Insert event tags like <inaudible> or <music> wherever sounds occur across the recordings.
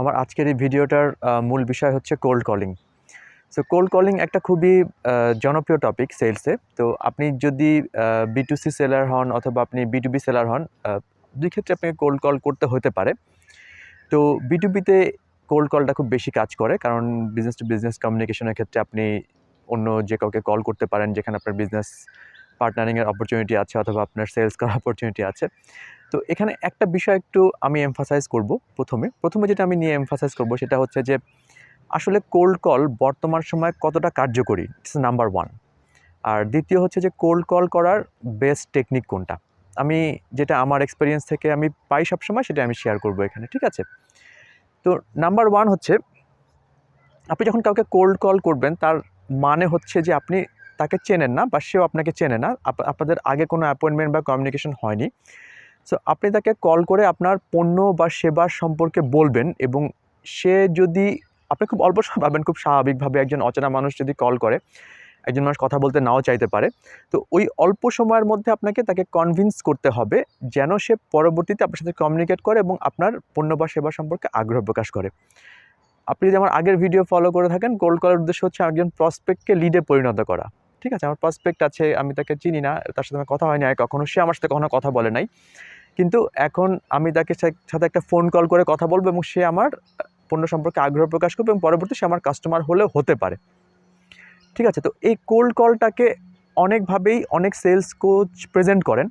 আমার আজকের এই ভিডিওটার মূল বিষয় হচ্ছে cold calling so cold calling একটা খুবই জনপ্রিয় টপিক সেলসে তো আপনি যদি বি টু সি সেলার হন অথবা আপনি বি টু বি সেলার হন দুই ক্ষেত্রে আপনাকে কোল্ড কল করতে হতে পারে। তো বি টু বিতে কোল্ড কলটা খুব বেশি কাজ করে, কারণ বিজনেস টু বিজনেস কমিউনিকেশনের ক্ষেত্রে আপনি অন্য যে কাউকে কল করতে পারেন, যেখানে আপনার বিজনেস পার্টনারিংয়ের অপরচুনিটি আছে অথবা আপনার সেলস করার অপরচুনিটি আছে। তো এখানে একটা বিষয় একটু আমি এমফাসাইজ করব প্রথমে। প্রথমে যেটা আমি নিয়ে এমফাসাইজ করব সেটা হচ্ছে যে, আসলে কোল্ড কল বর্তমান সময়ে কতটা কার্যকরী? ইটস নাম্বার ওয়ান আর দ্বিতীয় হচ্ছে যে কোল্ড কল করার বেস্ট টেকনিক কোনটা? আমি যেটা আমার এক্সপিরিয়েন্স থেকে আমি পাই সবসময় সেটা আমি শেয়ার করব এখানে, ঠিক আছে? তো নাম্বার ওয়ান হচ্ছে, আপনি যখন কাউকে কোল্ড কল করবেন, তার মানে হচ্ছে যে আপনি তাকে চেনেন না বা সেও আপনাকে চেনে না। আপ- আপনাদের আগে কোনো অ্যাপয়েন্টমেন্ট বা কমিউনিকেশন হয়নি। সো আপনি তাকে কল করে আপনার পণ্য বা সেবার সম্পর্কে বলবেন এবং সে যদি, আপনি খুব অল্প সময় পাবেন, খুব স্বাভাবিকভাবে একজন অচেনা মানুষ যদি কল করে, একজন মানুষ কথা বলতে নাও চাইতে পারে। তো ওই অল্প সময়ের মধ্যে আপনাকে তাকে কনভিন্স করতে হবে যেন সে পরবর্তীতে আপনার সাথে কমিউনিকেট করে এবং আপনার পণ্য বা সেবা সম্পর্কে আগ্রহ প্রকাশ করে। আপনি যদি আমার আগের ভিডিও ফলো করে থাকেন কোল্ড কলের উদ্দেশ্য হচ্ছে একজন প্রসপেক্টকে লিডে পরিণত করা। ঠিক আছে? আমার প্রসপেক্ট আছে, আমি তাকে চিনি না, তার সাথে আমার কথা হয়নি আর কখনো সে আমার সাথে কখনো কথা বলে নাই। কিন্তু এখন আমি তাকে সাথে একটা ফোন কল করে কথা বলব এবং সে আমার পণ্য সম্পর্কে আগ্রহ প্রকাশ করবে এবং পরবর্তী সে আমার কাস্টমার হলেও হতে পারে। ঠিক আছে, তো এই কোল্ড কলটাকে অনেকভাবেই অনেক সেলস কোচ প্রেজেন্ট করেন।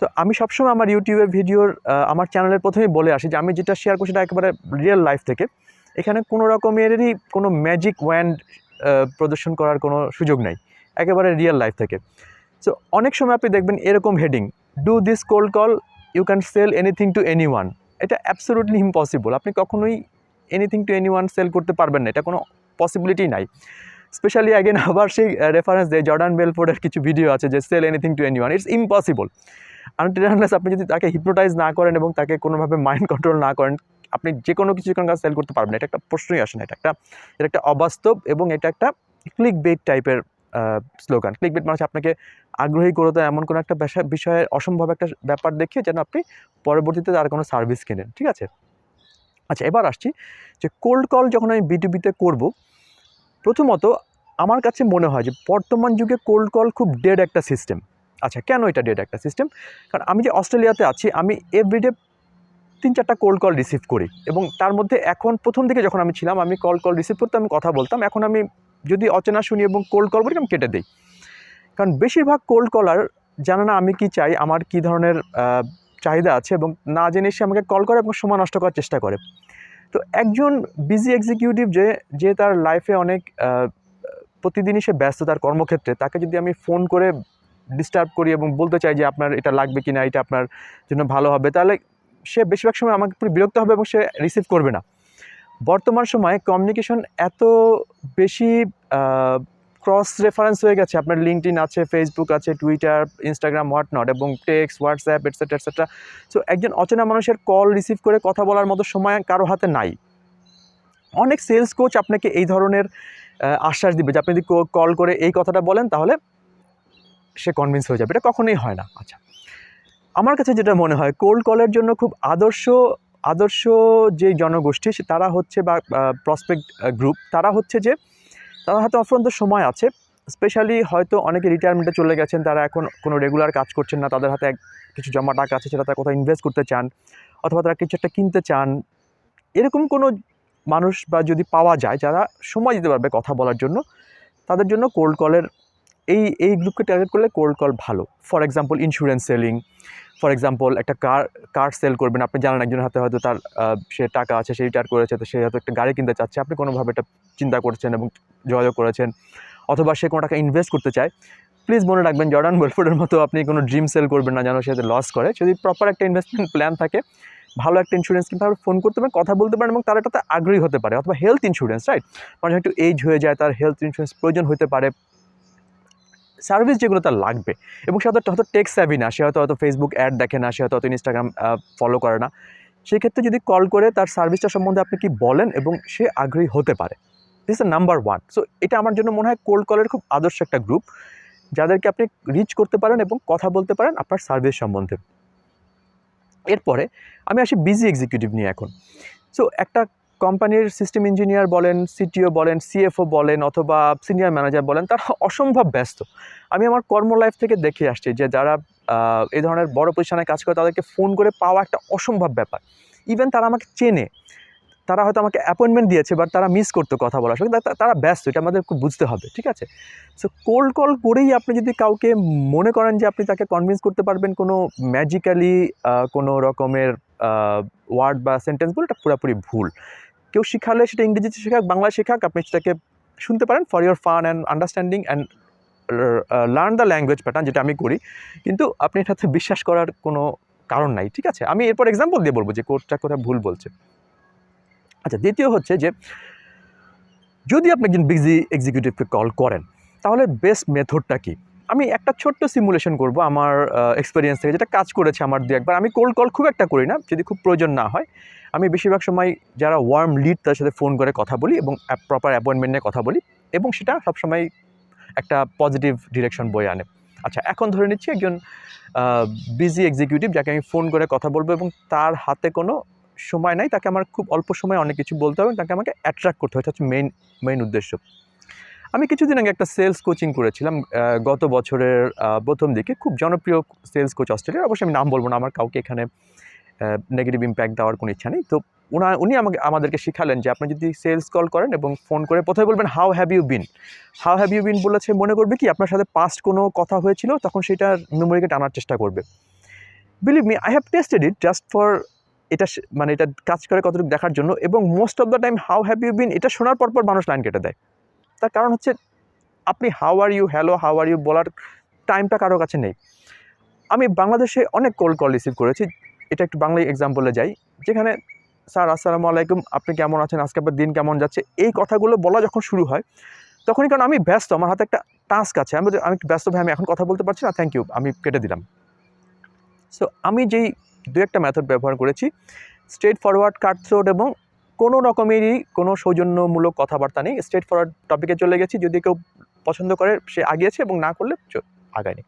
তো আমি সবসময় আমার ইউটিউবের ভিডিওর আমার চ্যানেলের প্রথমেই বলে আসি যে আমি যেটা শেয়ার করছি সেটা একেবারে রিয়েল লাইফ থেকে। এখানে কোনো রকমেরই কোনো ম্যাজিক ওয়ান্ড প্রদর্শন করার কোনো সুযোগ নাই। একেবারে রিয়েল লাইফ থেকে। সো অনেক সময় আপনি দেখবেন এরকম heading do this cold call you can sell anything to any one এটা অ্যাবসোলুটলি ইম্পসিবল আপনি কখনোই anything to any one sell করতে পারবেন না। এটা কোনো পসিবিলিটি নাই। স্পেশালি অ্যাগেন <laughs> আবার সেই রেফারেন্স দেয় জর্ডান বেলফোর্ডের কিছু ভিডিও আছে যে sell anything to any one it's impossible until unless আপনি যদি তাকে হিপনোটাইজ না করেন এবং তাকে কোনোভাবে মাইন্ড কন্ট্রোল না করেন, আপনি যে কোনো কিছু কোনো কাজ সেল করতে পারবেন এটা একটা প্রশ্নই আসে না। এটা একটা এটা একটা অবাস্তব এবং এটা একটা ক্লিক বেট টাইপের স্লোগান ক্লিক বেট মানে আপনাকে আগ্রহী করে দেয় এমন কোনো একটা বিষয়- অসম্ভব একটা ব্যাপার দেখিয়ে যেন আপনি পরবর্তীতে তার কোনো সার্ভিস কেনেন, ঠিক আছে? আচ্ছা এবার আসছি যে কোল্ড কল যখন আমি বিটুবিতে করব, প্রথমত আমার কাছে মনে হয় যে বর্তমান যুগে কোল্ড কল খুব ডেড একটা সিস্টেম আচ্ছা কেন এটা ডেড একটা সিস্টেম কারণ আমি যে অস্ট্রেলিয়াতে আছি, আমি এভরিডে তিন চারটা কোল্ড কল রিসিভ করি এবং তার মধ্যে এখন প্রথম দিকে যখন আমি ছিলাম, আমি কল কল রিসিভ করতে আমি কথা বলতাম। এখন আমি যদি অচেনা শুনি এবং কোল্ড কল করি আমি কেটে দিই। কারণ বেশিরভাগ কোল্ড কলার জানে না আমি কি চাই, আমার কি ধরনের চাহিদা আছে এবং না জেনে সে আমাকে কল করে এবং সময় নষ্ট করার চেষ্টা করে। তো একজন বিজি এক্সিকিউটিভ যে যে তার লাইফে অনেক প্রতিদিনই সে ব্যস্ত তার কর্মক্ষেত্রে, তাকে যদি আমি ফোন করে ডিস্টার্ব করি এবং বলতে চাই যে আপনার এটা লাগবে কি না এটা আপনার জন্য ভালো হবে, তাহলে সে বেশিরভাগ সময় আমাকে পুরো বিরক্ত হবে এবং সে রিসিভ করবে না। বর্তমান সময়ে কমিউনিকেশন এত বেশি ক্রস রেফারেন্স হয়ে গেছে। আপনার লিঙ্কডিন আছে ফেসবুক আছে টুইটার ইনস্টাগ্রাম হোয়াট নট এবং text WhatsApp etcetera etcetera so একজন অচেনা মানুষের কল রিসিভ করে কথা বলার মতো সময় কারও হাতে নাই। অনেক সেলস কোচ আপনাকে এই ধরনের আশ্বাস দিবে যে, আপনি যদি কল করে এই কথাটা বলেন, তাহলে সে কনভিন্স হয়ে যাবে। এটা কখনোই হয় না। আচ্ছা আমার কাছে যেটা মনে হয় কোল্ড কলের জন্য খুব আদর্শ আদর্শ যে জনগোষ্ঠী তারা হচ্ছে বা প্রসপেক্ট গ্রুপ তারা হচ্ছে যে তারা হয়তো অফরন্ত সময় আছে। স্পেশালি হয়তো অনেকে রিটায়ারমেন্টে চলে গেছেন, তারা এখন কোনো রেগুলার কাজ করছেন না, তাদের হাতে কিছু জমা টাকা আছে সেটা তারা কোথাও ইনভেস্ট করতে চান, অথবা তারা কিছু একটা কিনতে চান। এরকম কোনো মানুষ বা যদি পাওয়া যায়, যারা সময় দিতে পারবে কথা বলার জন্য, তাদের জন্য কোল্ড কলের এই এই গ্রুপকে টার্গেট করলে কোল্ড কল ভালো। For example insurance selling for example একটা কার কার সেল করবেন। আপনি জানেন একজনের হাতে হয়তো তার সে টাকা আছে, সে রিটায়ার করেছে, তো সে হয়তো একটা গাড়ি কিনতে চাচ্ছে। আপনি কোনোভাবে এটা চিন্তা করছেন এবং যোগাযোগ করেছেন। অথবা সে কোনো টাকা ইনভেস্ট করতে চায় প্লিজ মনে রাখবেন জর্ডান ওয়েলফোর্ডের মতো আপনি কোনো ড্রিম সেল করবেন না যেন সে লস করে। যদি প্রপার একটা ইনভেস্টমেন্ট প্ল্যান থাকে, ভালো একটা ইন্স্যুরেন্স কিন্তু ফোন করতে পারেন, কথা বলতে পারেন এবং তার এটাতে আগ্রহী হতে পারে। অথবা হেলথ ইন্স্যুরেন্স রাইট মানুষ একটু এজ হয়ে যায়, তার হেলথ ইন্স্যুরেন্স প্রয়োজন হতে পারে। সার্ভিস যেগুলো তার লাগবে। এবং সে হয়তো হয়তো টেক স্যাভি না, সে হয়তো হয়তো ফেসবুক অ্যাড দেখে না, সে হয়তো হয়তো ইনস্টাগ্রাম ফলো করে না। সেই ক্ষেত্রে যদি কল করে, তার সার্ভিসটা সম্বন্ধে আপনি কি বলেন এবং সে আগ্রহী হতে পারে? This a number one so এটা আমার জন্য মনে হয় কোল্ড কলের খুব আদর্শ একটা গ্রুপ যাদেরকে আপনি রিচ করতে পারেন এবং কথা বলতে পারেন আপনার সার্ভিস সম্বন্ধে। এরপরে, আমি আসি বিজি এক্সিকিউটিভ নিয়ে এখন। সো একটা কোম্পানির সিস্টেম ইঞ্জিনিয়ার বলেন সিটিও বলেন সিএফও বলেন অথবা সিনিয়র ম্যানেজার বলেন, তারা অসম্ভব ব্যস্ত। আমি আমার কর্ম লাইফ থেকে দেখে আসছি যে যারা এই ধরনের বড় পজিশনে কাজ করে, তাদেরকে ফোন করে পাওয়া একটা অসম্ভব ব্যাপার। ইভেন তারা আমাকে চেনে। তারা হয়তো আমাকে অ্যাপয়েন্টমেন্ট দিয়েছে বাট তারা মিস করতো কথা বলার সঙ্গে তারা ব্যস্ত, এটা আমাদের খুব বুঝতে হবে, ঠিক আছে? সো কোল্ড কল করেই আপনি যদি কাউকে মনে করেন যে আপনি তাকে কনভিন্স করতে পারবেন, কোনো ম্যাজিক্যালি কোনো রকমের ওয়ার্ড বা সেন্টেন্স বলে এটা পুরোপুরি ভুল। কেউ শিখালে সেটা ইংরেজিতে শেখাক বাংলা শেখাক, আপনি সেটাকে শুনতে পারেন for your fun and understanding and learn the language pattern যেটা আমি করি। কিন্তু আপনি এটাতে বিশ্বাস করার কোনো কারণ নাই, ঠিক আছে? আমি এরপর এক্সাম্পল দিয়ে বলব যে কোর্সটা কোথায় ভুল বলছে। আচ্ছা দ্বিতীয় হচ্ছে যে যদি আপনি একজন বিজি এক্সিকিউটিভকে কল করেন, তাহলে বেস্ট মেথডটা কি? আমি একটা ছোট্ট সিমুলেশন করব আমার এক্সপিরিয়েন্স থেকে, যেটা কাজ করেছে আমার দু একবার। আমি কোল্ড কল খুব একটা করি না, যদি খুব প্রয়োজন না হয়। আমি বেশিরভাগ সময় যারা ওয়ার্ম লিড তার সাথে ফোন করে কথা বলি এবং প্রপার অ্যাপয়েন্টমেন্ট নিয়ে কথা বলি এবং সেটা সবসময় একটা পজিটিভ ডিরেকশন বয়ে আনে। আচ্ছা এখন ধরে নিচ্ছি একজন বিজি এক্সিকিউটিভ যাকে আমি ফোন করে কথা বলব এবং তার হাতে কোনো সময় নাই, তাকে আমার খুব অল্প সময় অনেক কিছু বলতে হবে তাকে আমাকে অ্যাট্রাক্ট করতে হবে। এটা হচ্ছে মেইন মেইন উদ্দেশ্য। আমি কিছুদিন আগে একটা সেলস কোচিং করেছিলাম গত বছরের প্রথম দিকে। খুব জনপ্রিয় সেলস কোচ অস্ট্রেলিয়ার। অবশ্যই আমি নাম বলব না, আমার কাউকে এখানে নেগেটিভ ইম্প্যাক্ট দেওয়ার কোনো ইচ্ছা নেই। তো উনা, উনি আমাকে, আমাদেরকে শিখালেন যে আপনি যদি সেলস কল করেন এবং ফোন করে প্রথমে বলবেন how have you been how have you been বলেছে, মনে করবে কি আপনার সাথে পাস্ট কোনো কথা হয়েছিল, তখন সেটার মেমোরিকে টানার চেষ্টা করবে। Believe me I have tested it just for এটা মানে এটা কাজ করে কতটুকু দেখার জন্য এবং most of the time how have you been এটা শোনার পর পর মানুষ লাইন কেটে দেয়। তার কারণ হচ্ছে, আপনি how are you hello how are you বলার টাইমটা কারও কাছে নেই। আমি বাংলাদেশে অনেক কোল্ড কল রিসিভ করেছি এটা একটু বাংলায় এক্সাম্পলে যাই। যেখানে, স্যার, আসসালামু আলাইকুম, আপনি কেমন আছেন? আজকে আপনার দিন কেমন যাচ্ছে? এই কথাগুলো বলা যখন শুরু হয়, তখনই কারণ আমি ব্যস্ত, আমার হাতে একটা টাস্ক আছে। আমি আমি একটু ব্যস্ত ভাই, আমি এখন কথা বলতে পারছি না থ্যাংক ইউ আমি কেটে দিলাম। সো আমি যেই দু একটা মেথড ব্যবহার করেছি স্ট্রেট ফরওয়ার্ড কাট থ্রোড এবং কোনো রকমেরই কোনো সৌজন্যমূলক কথাবার্তা নেই। স্ট্রেট ফরওয়ার্ড টপিকে চলে গেছি। যদি কেউ পছন্দ করে, সে আগিয়েছে এবং না করলে আগায়নি।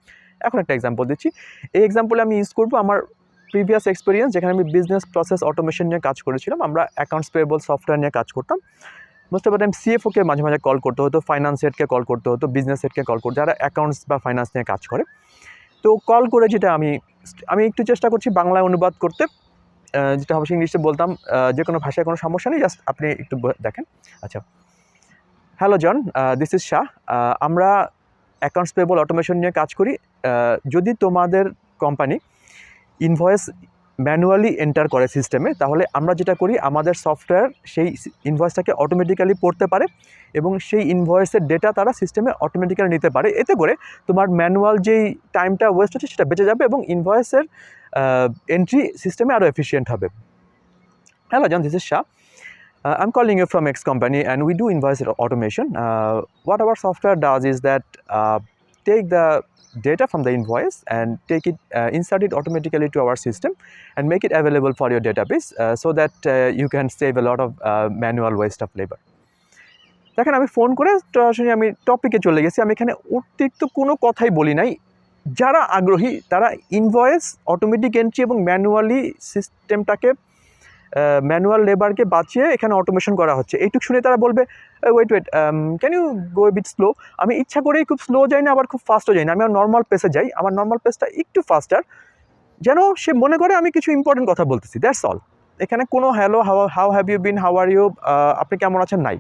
এখন একটা এক্সাম্পল দিচ্ছি। এই এক্সাম্পলে আমি ইউজ করব আমার প্রিভিয়াস এক্সপিরিয়েন্স যেখানে আমি বিজনেস প্রসেস অটোমেশন নিয়ে কাজ করেছিলাম, আমরা অ্যাকাউন্টস পেয়েবল সফটওয়্যার নিয়ে কাজ করতাম। দ্য টাইম সিএফওকে মাঝে মাঝে কল করতে হতো ফাইন্যান্স হেডকে কল করতে হতো বিজনেস হেডকে কল করতে যারা অ্যাকাউন্টস বা ফাইন্যান্স নিয়ে কাজ করে। তো কল করে যেটা আমি আমি একটু চেষ্টা করছি বাংলায় অনুবাদ করতে যেটা অবশ্যই ইংলিশে বলতাম যে কোনো ভাষায় কোনো সমস্যা নেই জাস্ট আপনি একটু দেখেন। আচ্ছা। Hello John this is Shah আমরা অ্যাকাউন্টস পেবল অটোমেশন নিয়ে কাজ করি। যদি তোমাদের কোম্পানি ইনভয়েস ম্যানুয়ালি এন্টার করে সিস্টেমে তাহলে আমরা যেটা করি আমাদের সফটওয়্যার সেই ইনভয়েসটাকে অটোমেটিক্যালি পড়তে পারে এবং সেই ইনভয়েসের ডেটা তারা সিস্টেমে অটোমেটিক্যালি নিতে পারে। এতে করে তোমার ম্যানুয়াল যেই টাইমটা ওয়েস্ট হচ্ছে সেটা বেঁচে যাবে এবং ইনভয়েসের এন্ট্রি সিস্টেমে আরও এফিসিয়েন্ট হবে। Hello John this Shah Uh, I'm calling you from X company and we do invoice automation. Uh, what our software does is that uh, take the data from the invoice and take it, uh, insert it automatically to our system and make it available for your database uh, so that uh, you can save a lot of uh, manual waste of labor. দেখেন আমি phone করে সরাসরি আমি টপিকে চলে গেছি আমি এখানে অতিরিক্ত কোনো কথাই বলি নাই যারা আগ্রহী তারা ইনভয়েস অটোমেটিক এন্ট্রি এবং ম্যানুয়ালি সিস্টেমটাকে ম্যানুয়াল লেবারকে বাঁচিয়ে এখানে অটোমেশন করা হচ্ছে। এইটুক শুনে তারা বলবে wait wait can you go bit slow আমি ইচ্ছা করেই খুব স্লো যাই না, আবার খুব ফাস্টও যাই না। আমি আমার নর্মাল পেসে যাই। আমার নর্মাল পেসটা একটু ফাস্টার যেন সে মনে করে আমি কিছু ইম্পর্টেন্ট কথা বলতেছি। দ্যাটস অল এখানে কোনো hello how how have you been how are you আপনি কেমন আছেন? নাই।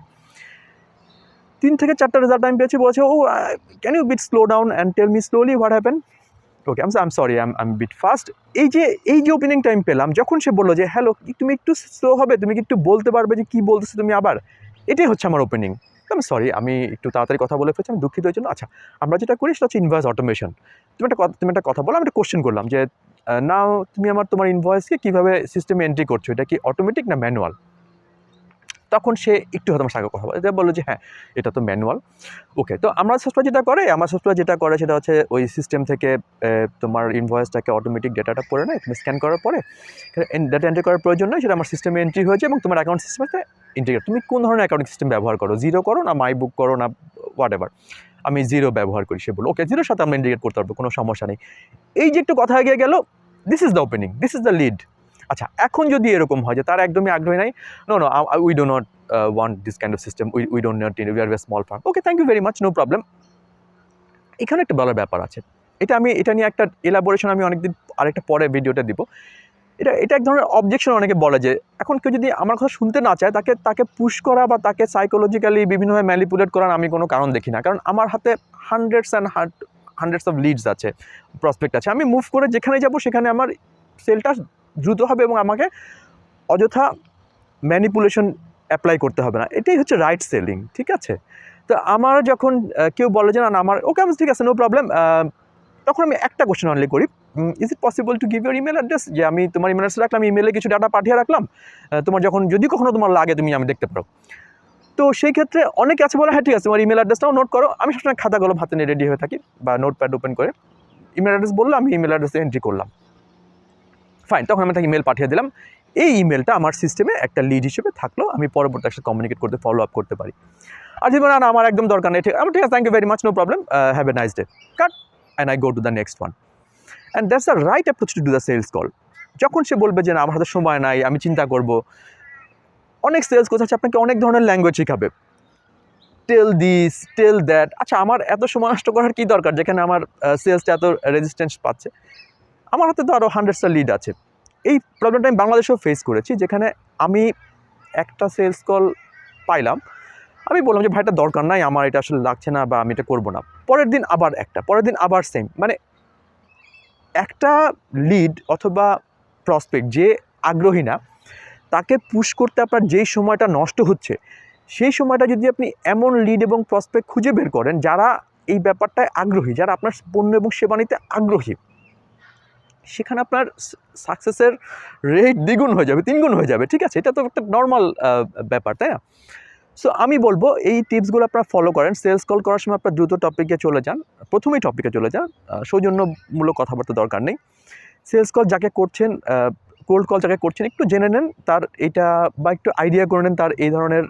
তিন থেকে চারটা রেজাল্ট আমি পেয়েছি। বলছে ও can you bit slow down and tell me slowly what happen okay I'm I'm sorry I'm I'm bit fast এই যে এই যে ওপেনিং টাইম পেলাম, যখন সে বলল যে হ্যালো তুমি একটু স্লো হবে? তুমি কি একটু বলতে পারবে যে কী বলতেছো তুমি আবার? এটাই হচ্ছে আমার ওপেনিং আমি সরি আমি একটু তাড়াতাড়ি কথা বলে ফেলছি, আমি দুঃখিত হয়েছিল আচ্ছা আমরা যেটা করি সেটা হচ্ছে ইনভয়েস অটোমেশন তুমি একটা তুমি একটা কথা বলো, আমি একটা কোশ্চেন করলাম যে নাও তুমি আমার তোমার ইনভয়েসকে কীভাবে সিস্টেমে এন্ট্রি করছ? এটা কি অটোমেটিক না ম্যানুয়াল তখন সে একটু হয়তো সাথে কথা বলে। বলল যে হ্যাঁ এটা তো ম্যানুয়াল ওকে তো আমরা সফটওয়্যার যেটা করে, আমার সফটওয়্যার যেটা করে সেটা হচ্ছে ওই সিস্টেম থেকে তোমার ইনভয়েসটাকে অটোমেটিক ডেটাটা পড়ে নেয়, তুমি স্ক্যান করার পরে ডেটা এন্ট্রি করার প্রয়োজন নয় সেটা আমার সিস্টেমে এন্ট্রি হয়েছে এবং তোমার অ্যাকাউন্ট সিস্টেমে ইন্টিগ্রেট তুমি কোন ধরনের অ্যাকাউন্টিং সিস্টেম ব্যবহার করো? জিরো করো না মাই বুক করো না হোয়াট এভার আমি জিরো ব্যবহার করি, সে বলো ওকে জিরোর সাথে আমরা ইন্টিগ্রেট করতে পারব, কোনো সমস্যা নেই। এই যে একটু কথা এগিয়ে গেল this is the opening this is the lead আচ্ছা এখন যদি এরকম হয় যে তার একদমই আগ্রহী নাই no no we do not want this kind of system we we don't not we are small firm okay thank you very much no problem এখানে একটা বলার ব্যাপার আছে। এটা আমি, এটা নিয়ে একটা এলাবোরেশন আমি অনেকদিন আরেকটা পরে ভিডিওটা দিব। এটা এটা এক ধরনের অবজেকশন অনেকে বলে যে, এখন কেউ যদি আমার কথা শুনতে না চায়, তাকে তাকে পুশ করা বা তাকে সাইকোলজিক্যালি বিভিন্নভাবে ম্যানিপুলেট করার আমি কোনো কারণ দেখি না। কারণ আমার হাতে hundreds and hundreds of leads আছে প্রসপেক্ট আছে। আমি মুভ করে যেখানে যাব, সেখানে আমার সেলটা দ্রুত হবে এবং আমাকে অযথা ম্যানিপুলেশন অ্যাপ্লাই করতে হবে না। এটাই হচ্ছে রাইট সেলিং ঠিক আছে? তো আমার যখন কেউ বলে যে, না আমার ওকে আমি ঠিক আছে নো প্রবলেম তখন আমি একটা কোশ্চেন অনলি করি। Is it possible to give your email address যে, আমি তোমার ইমেল অ্যাড্রেস রাখলাম ইমেলে কিছু ডাটা পাঠিয়ে রাখলাম তোমার যখন, যদি কখনো তোমার লাগে, তুমি আমি দেখতে পারো। তো সেই ক্ষেত্রে অনেকে আছে বলে হ্যাঁ ঠিক আছে, তোমার ইমেল অ্যাড্রেসটাও নোট করো। আমি সবসময় খাতা কলম হাতে নিয়ে রেডি হয়ে থাকি বা নোট প্যাড ওপেন করে। ইমেল অ্যাড্রেস বলল আমি ইমেল অ্যাড্রেসে এন্ট্রি করলাম। ফাইন তখন আমি তাকে ইমেল পাঠিয়ে দিলাম। এই ইমেলটা আমার সিস্টেমে একটা লিড হিসেবে থাকল, আমি পরবর্তী একসাথে কমিউনিকেট করতে ফলো আপ করতে পারি। আর যদি না আমার একদম দরকার নেই, ঠিক, আমি ঠিক আছে thank you very much no problem have a nice day cut and I go to the next one and that's the right approach to do the sales call যখন সে বলবে যে, না, আমার হাতে সময় নাই, আমি চিন্তা করব। অনেক সেলস কোচ আছে, আপনাকে অনেক ধরনের ল্যাঙ্গুয়েজ শেখাবে। টেল দিস টেল দ্যাট আচ্ছা আমার এত সময় নষ্ট করার কী দরকার? যেখানে আমার সেলসটা এত রেজিস্ট্যান্স পাচ্ছে। আমার হাতে তো আরও হান্ড্রেডসটা লিড আছে। এই প্রবলেমটা আমি বাংলাদেশেও ফেস করেছি, যেখানে আমি একটা সেলস কল পাইলাম। আমি বললাম যে ভাইটা দরকার নাই, আমার এটা আসলে লাগছে না বা আমি এটা করব না। পরের দিন আবার একটা, পরের দিন আবার সেম মানে একটা লিড অথবা প্রসপেক্ট যে আগ্রহী না, তাকে পুশ করতে আপনার যেই সময়টা নষ্ট হচ্ছে, সেই সময়টা যদি আপনি এমন লিড এবং প্রসপেক্ট খুঁজে বের করেন, যারা এই ব্যাপারটায় আগ্রহী, যারা আপনার পণ্য এবং সেবা নিতে আগ্রহী সেখানে আপনার সাকসেসের রেট দ্বিগুণ হয়ে যাবে, তিনগুণ হয়ে যাবে, ঠিক আছে? এটা তো একটা নর্মাল ব্যাপার, তাই না? সো আমি বলব এই টিপসগুলো আপনারা ফলো করেন। সেলস কল করার সময় আপনার দ্রুত টপিকে চলে যান। প্রথমেই টপিকে চলে যান। সৌজন্যমূলক কথাবার্তা দরকার নেই। সেলস কল যাকে করছেন কোল্ড কল যাকে করছেন, একটু জেনে নেন তার এটা বা একটু আইডিয়া করে নেন তার এই ধরনের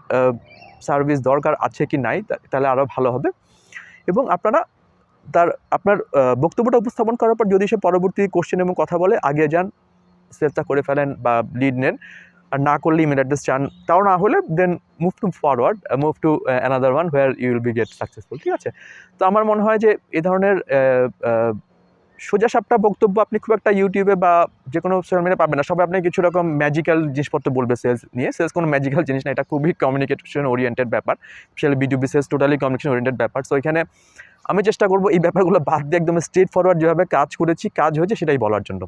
সার্ভিস দরকার আছে কি নাই তাহলে আরও ভালো হবে। এবং আপনারা তার, আপনার বক্তব্যটা উপস্থাপন করার পর যদি সে পরবর্তী কোশ্চেন এবং কথা বলে, আগে যান সেলসটা করে ফেলেন বা লিড নেন, আর না করলে ইমেল অ্যাড্রেস চান, তাও না হলে then move to forward move to another one where you will be get successful ঠিক আছে? তো আমার মনে হয় যে এ ধরনের সোজা সাপটা বক্তব্য আপনি খুব একটা ইউটিউবে বা যে কোনো সোশ্যাল মিডিয়া পাবেন না। সবাই আপনি কিছু রকম ম্যাজিক্যাল জিনিসপত্র বলবে সেলস নিয়ে। সেলস কোনো ম্যাজিক্যাল জিনিস না, এটা খুবই কমিউনিকেশন ওরিয়েন্টেড ব্যাপার। Specially B two B sales totally communication oriented ব্যাপার। সো এখানে আমি চেষ্টা করব এই ব্যাপারগুলো বাদ দিয়ে একদম স্ট্রেট ফরওয়ার্ড যেভাবে কাজ করেছি, কাজ হয়েছে সেটাই বলার জন্য।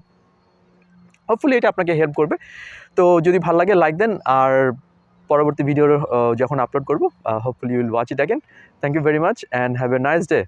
হোপফুলি এটা আপনাকে হেল্প করবে। তো যদি ভালো লাগে লাইক দেন। আর পরবর্তী ভিডিও যখন আপলোড করব hopefully you'll watch it again thank you very much and have a nice day